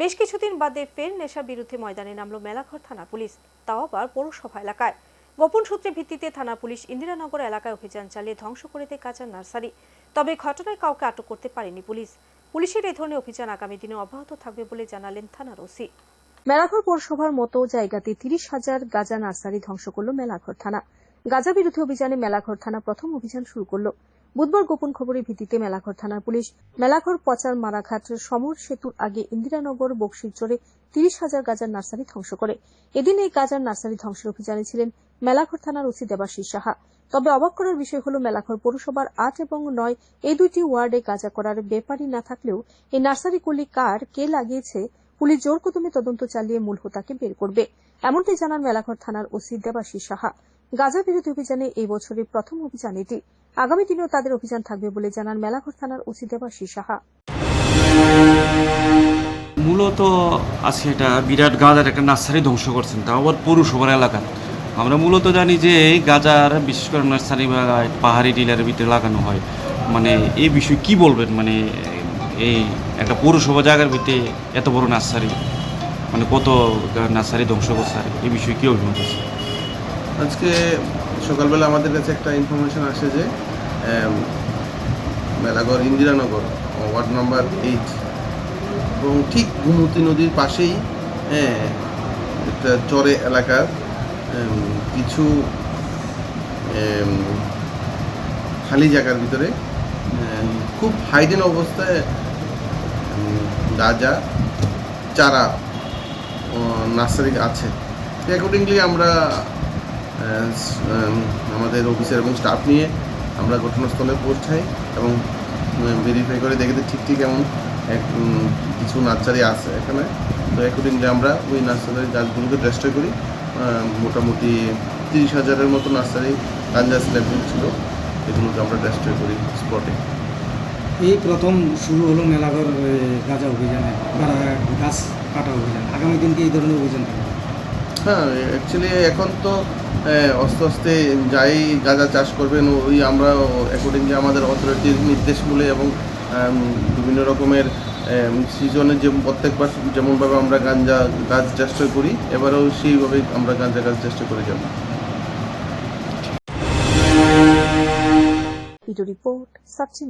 বেশ কিছুদিন বাদে ফের নেশা বিরুদ্ধে ময়দানে নামলো মেলাঘর থানা পুলিশ, তাও আবার পৌরসভা এলাকায়। গোপন সূত্রে ভিত্তিতে থানা পুলিশ ইন্দিরানগর এলাকায় অভিযান চালিয়ে ধ্বংস করে দেয় কাঁচা নার্সারি। তবে ঘটনায় কাউকে আটক করতে পারেনি পুলিশ। পুলিশের এই ধরনের অভিযান আগামী দিনে অব্যাহত থাকবে বলে জানালেন থানার ওসি। মেলাঘর পৌরসভার মতো জায়গাতে তিরিশ হাজার গাজা নার্সারি ধ্বংস করল মেলাঘর থানা। গাজা বিরোধী অভিযানে মেলাঘর থানা প্রথম অভিযান শুরু করল। বুধবার গোপন খবরের ভিত্তিতে মেলাঘর থানার পুলিশ মেলাঘর পচার মারাঘাট সমর সেতুর আগে ইন্দিরানগর বক্সিরচরে তিরিশ হাজার গাজার নার্সারি ধ্বংস করে। এদিন এই গাজার নার্সারি ধ্বংসের অভিযানে ছিলেন মেলাঘর থানার ওসি দেবাশিস সাহা। তবে অবাক করার বিষয় হল, মেলাঘর পৌরসভার আট এবং নয় এই দুইটি ওয়ার্ডে গাজা করার ব্যাপারই না থাকলেও এই নার্সারিগুলি কার কে লাগিয়েছে পুলিশ জোর কদমে তদন্ত চালিয়ে মূল হোতাকে বের করবে, এমনটাই জানান মেলাঘর থানার ওসি দেবাশিস সাহা। গাজা বিরোধী অভিযানে এই বছরের প্রথম অভিযান এটি আগামী দিনেও তাদের অভিযান থাকবে বলে জানান মেলাঘর থানার ওসি দেবাশিস সাহা। মূলত আজকে এটা বিরাট গাঁজার একটা নার্সারি ধ্বংস করছেন, তা আবার পৌরসভার এলাকা। আমরা মূলত জানি যে গাঁজার, বিশেষ করে নার্সারি বা পাহাড়ি টিলারের ভিতরে লাগানো হয়। মানে এই বিষয়ে কি বলবেন? মানে এই একটা পৌরসভা জায়গার ভিতরে এত বড় নার্সারি মানে কত নার্সারি ধ্বংস করছে, এই বিষয়ে কি অভিমত আছে? আজকে সকালবেলা আমাদের কাছে একটা ইনফরমেশন আসে যে Melagarh Indiranagar ward number eight. এবং ঠিক গুমতি নদীর পাশেই হ্যাঁ একটা চরে এলাকার কিছু খালি জায়গার ভিতরে খুব হাইডেন অবস্থায় গাঁজা চারা নার্সারি আছে। অ্যাকর্ডিংলি আমরা আমাদের অফিসার এবং স্টাফ নিয়ে আমরা ঘটনাস্থলে পৌঁছাই এবং ভেরিফাই করে দেখে ঠিক ঠিক এমন এক কিছু নার্সারি আছে এখানে। তো অ্যাকর্ডিংলি আমরা ওই নার্সারির গাছগুলোকে ডেস্ট্রয় করি। মোটামুটি তিরিশ হাজারের মতো নার্সারি গাঞ্জা স্ল্যাবগুলো ছিল। এগুলোকে আমরা ডেস্ট্রয় করি স্পটে এই প্রথম শুরু হলো মেলাঘর গাঁজা অভিযানে গাছ কাটা অভিযান। আগামী দিনকে এই ধরনের অভিযান থাকবে? হ্যাঁ অ্যাকচুয়ালি এখন তো আস্তে আস্তে যাই গাঁজা চাষ করবেন, ওই আমরা অ্যাকর্ডিংলি আমাদের অথরিটির নির্দেশমূলে এবং বিভিন্ন রকমের সিজনে যে প্রত্যেকবার যেমনভাবে আমরা গাঞ্জা গাছ চেষ্টা করি, এবারেও সেইভাবেই আমরা গাঞ্জা গাছ চেষ্টা করে যাব। রিপোর্ট সচিন